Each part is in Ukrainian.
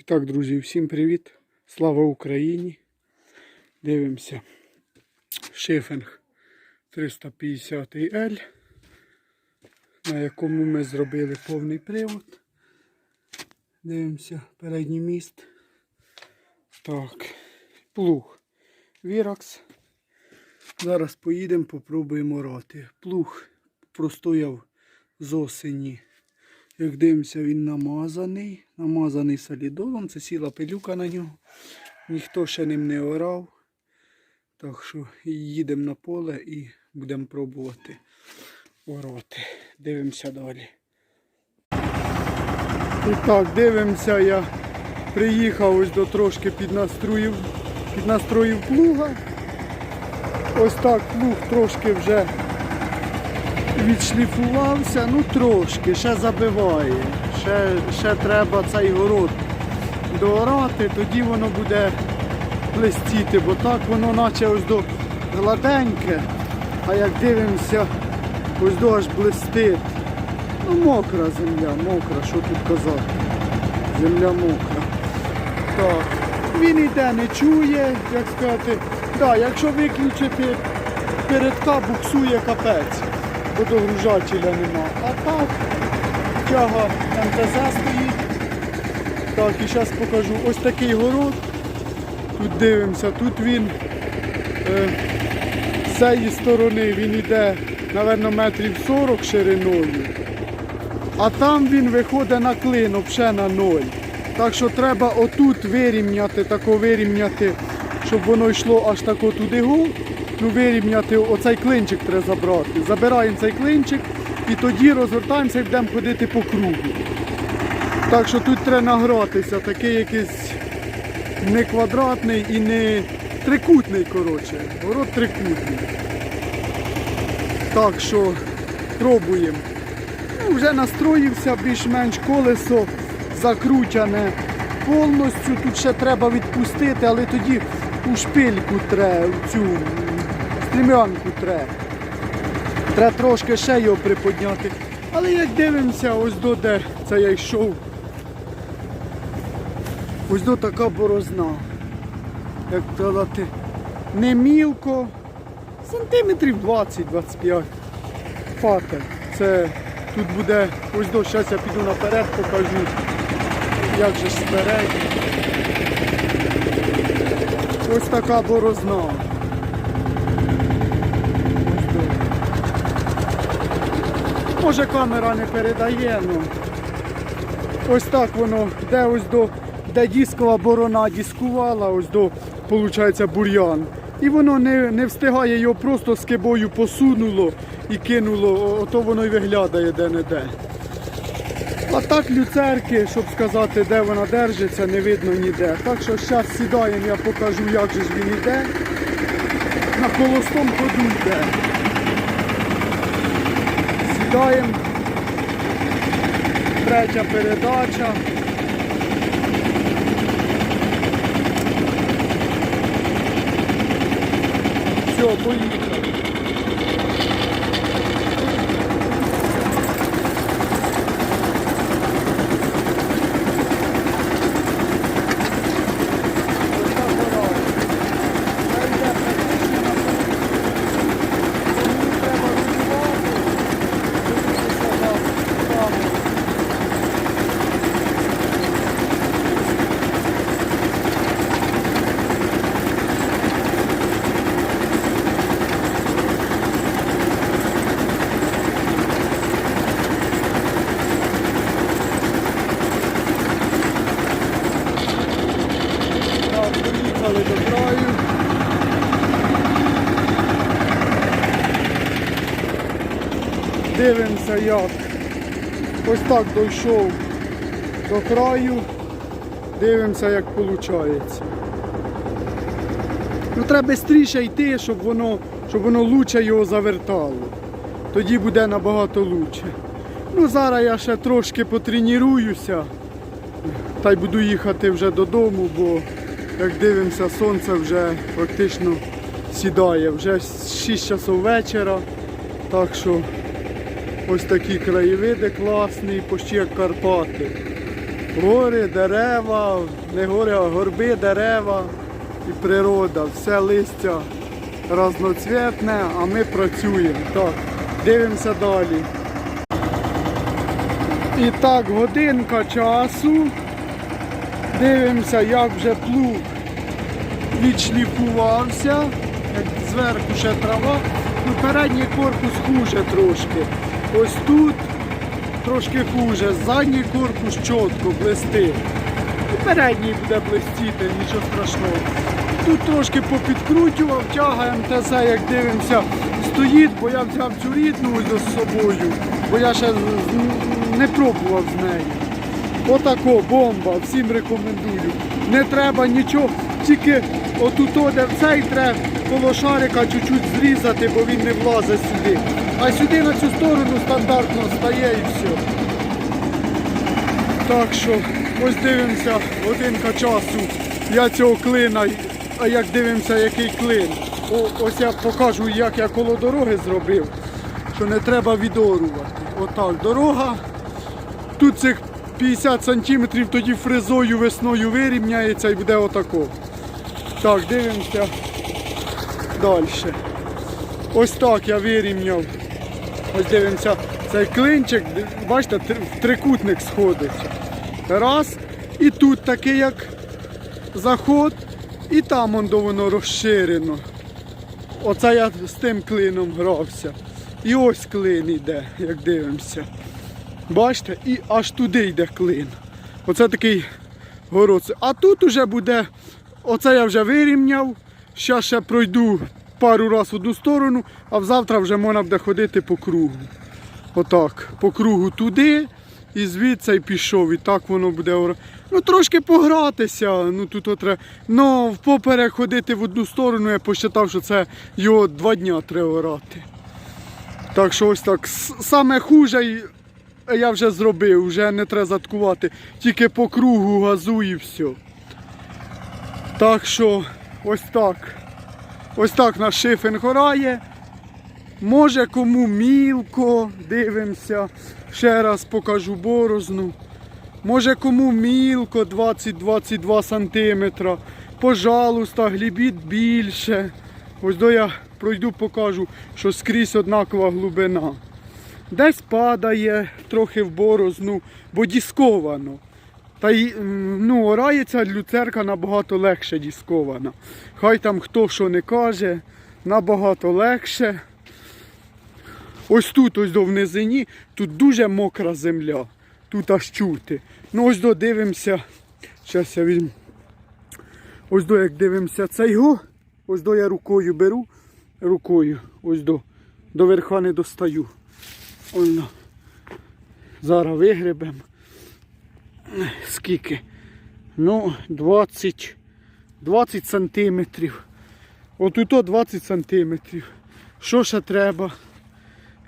І так, друзі, всім привіт! Слава Україні! Дивимося. Шифинг 350L, на якому ми зробили повний привод. Дивимося, передній міст. Так, плуг. Віракс. Зараз поїдемо, попробуємо орати. Плуг простояв з осені. Як дивимося, він намазаний. Намазаний солідолом. Це сіла пилюка на нього. Ніхто ще ним не орав. Так що їдемо на поле і будемо пробувати орати. Дивимося далі. І так, дивимося, я приїхав ось до трошки піднастроїв, піднастроїв плуга. Ось так плуг трошки вже відшліфувався, ну трошки, ще забиває. Ще, ще треба цей город доорати, тоді воно буде блистіти, бо так воно наче ось до гладеньке, а як дивимося, ось до аж блистить. Ну мокра земля, мокра, що тут казати. Земля мокра. Так. Він іде, не чує, як сказати. Да, якщо виключити передка, буксує капець бо догружателя нема. А так, тяга МТЗ стоїть. Так, і зараз покажу. Ось такий город. Тут дивимося, тут він е, з цієї сторони він йде, мабуть, метрів 40 шириною. А там він виходить на клин, взагалі на ноль. Так що треба отут вирівняти, тако вирівняти, щоб воно йшло аж тако туди гу. Ну вирівняти оцей клинчик треба забрати. Забираємо цей клинчик і тоді розвертаємося і будемо ходити по кругу. Так що тут треба награтися, такий якийсь не квадратний і не трикутний, коротше. Город трикутний. Так що пробуємо. Ну, вже настроївся більш-менш колесо закручене повністю. Тут ще треба відпустити, але тоді у шпильку треба, цю стрімянку треба. Треба трошки ще його приподняти. Але як дивимося, ось до де це я йшов. Ось до така борозна. Як казати, не мілко, сантиметрів 20-25. Фатер. Це тут буде, ось до, зараз я піду наперед, покажу, як же спереді. Ось така борозна. Може камера не передає, ну ось так воно, де ось до, де дискова борона дискувала, ось до, виходить, бур'ян. І воно не, не встигає його просто з кибою посунуло і кинуло, ото воно й виглядає де-не-де. А так люцерки, щоб сказати, де вона держиться, не видно ніде. Так що зараз сідаємо, я покажу, як же ж він іде. На холостом ходу йде. Сідаємо. Третя передача. Все, поїхали. Так, Доїхали до краю. Дивимося як. Ось так дійшов до краю. Дивимося, як виходить. Ну, треба швидше йти, щоб воно, щоб воно лучше його завертало. Тоді буде набагато лучше. Ну, зараз я ще трошки потренуюся. Та й буду їхати вже додому, бо як дивимося, сонце вже фактично сідає. Вже 6 часов вечора. Так що ось такі краєвиди класні, почти як Карпати. Гори, дерева, не гори, а горби, дерева і природа, все листя разноцвітне, а ми працюємо. Так, дивимося далі. І так, годинка часу. Дивимося, як вже плуг відшліфувався. Зверху ще трава. Ну, передній корпус хуже трошки. Ось тут трошки хуже. Задній корпус чітко блистить. І передній буде блистіти, нічого страшного. Тут трошки попідкручував, тягаємо ТЗ, як дивимося, стоїть, бо я взяв цю рідну ось з собою, бо я ще не пробував з нею. Отако, бомба, всім рекомендую. Не треба нічого, тільки отут, де в цей треба коло шарика чуть-чуть зрізати, бо він не влазить сюди. А сюди на цю сторону стандартно стає і все. Так що, ось дивимося, годинка часу. Я цього клина, а як дивимося, який клин. О, ось я покажу, як я коло дороги зробив, що не треба відорувати. Отак, дорога. Тут цих 50 сантиметрів тоді фрезою весною вирівняється і буде отако. Так, дивимося далі. Ось так я вирівняв. Ось дивимося, цей клинчик, бачите, в трикутник сходиться. Раз. І тут такий як заход, і там он воно розширено. Оце я з тим клином грався. І ось клин іде, як дивимося. Бачите, і аж туди йде клин. Оце такий город. А тут уже буде, оце я вже вирівняв. Зараз ще пройду пару разів в одну сторону, а завтра вже можна буде ходити по кругу. Отак, по кругу туди і звідси пішов. І так воно буде. Ну трошки погратися. Ну тут от треба. Ну впоперек ходити в одну сторону, я посчитав, що це його два дня треба орати. Так що ось так. Саме хуже я вже зробив, вже не треба заткувати. Тільки по кругу газу і все. Так що ось так. Ось так наш шифінг орає. Може кому мілко, дивимося. Ще раз покажу борозну. Може кому мілко 20-22 сантиметра. Пожалуйста, глібіть більше. Ось до я пройду, покажу, що скрізь однакова глибина. Десь падає трохи в борозну, бо дісковано. Та й ну, орається люцерка набагато легше діскована. Хай там хто що не каже, набагато легше. Ось тут, ось до в низині, тут дуже мокра земля. Тут аж чути. Ну ось до дивимося. Зараз я візьму. Ось до як дивимося цей го. Ось до я рукою беру. Рукою. Ось до. До верха не достаю. Ольно. Зараз вигребемо. Скільки? Ну, 20, 20 сантиметрів. Отут 20 сантиметрів. Що ще треба?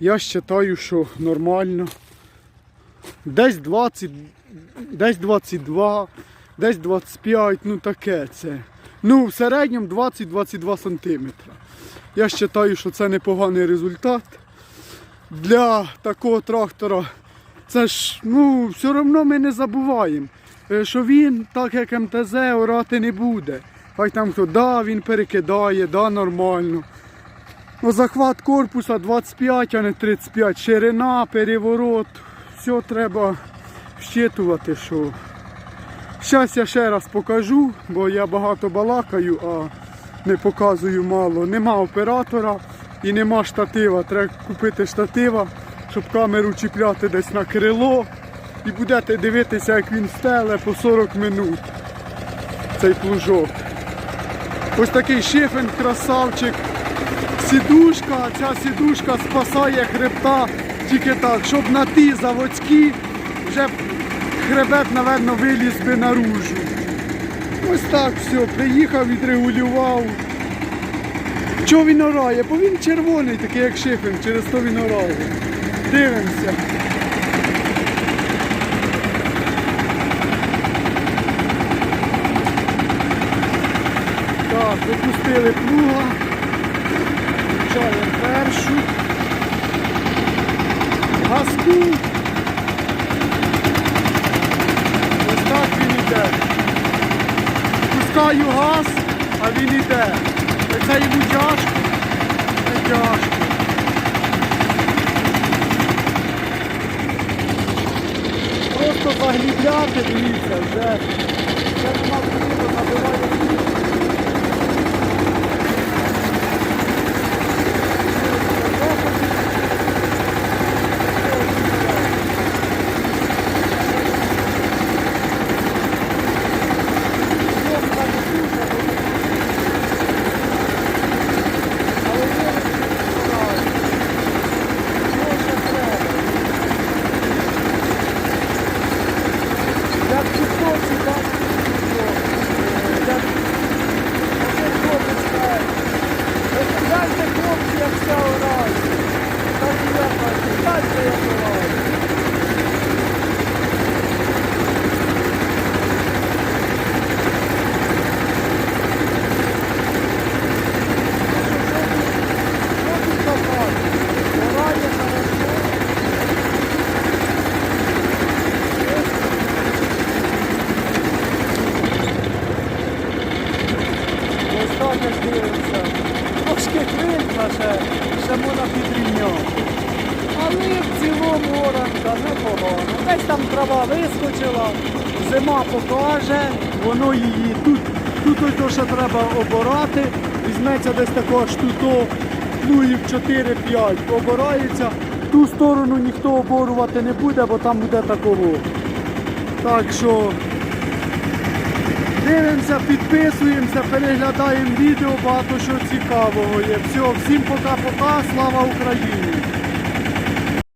Я вважаю, що нормально. Десь 20, десь 22, десь 25, ну таке це. Ну, в середньому 20-22 сантиметра. Я вважаю, що це непоганий результат. Для такого трактора це ж, ну, все одно ми не забуваємо, е, що він, так як МТЗ, орати не буде. Хай там хто, да, він перекидає, да, нормально. Ну, захват корпуса 25, а не 35. Ширина, переворот. Все треба вщитувати, що. Зараз я ще раз покажу, бо я багато балакаю, а не показую мало. Нема оператора і нема штатива. Треба купити штатива, щоб камеру чіпляти десь на крило. І будете дивитися, як він стеле по 40 минут. Цей плужок. Ось такий шифен, красавчик. Сідушка, ця сідушка спасає хребта тільки так, щоб на ті заводські вже хребет, напевно, виліз би наружу. Ось так все, приїхав, відрегулював. Чого він орає? Бо він червоний, такий як шифен, через то він орає. Дивимося. Так, випустили плуга, включаємо першу, газку. Ось так він йде. Пускаю газ, а він йде. Це йому тяжко, не тяжко. Просто заглібляти, дивіться, вже, вже нема потрібно набиває. Як тіктоці, так? Як один хлопець каже, «Гляньте, хлопці, як все орає». Так і я кажу, «Гляньте, як орає». Що тут казати? Орає хорошо. Ось так як дивиться. Трошки крилька ще, ще можна підрівняти. Але в цілому оранка непогано. Десь там трава вискочила, зима покаже, воно її тут, тут ось то, що треба оборати, візьметься десь такого штуто, плугів 4-5, обирається. Ту сторону ніхто оборувати не буде, бо там буде такого. Так що Дивимося, підписуємося, переглядаємо відео, багато що цікавого є. Все, всім пока-пока, слава Україні!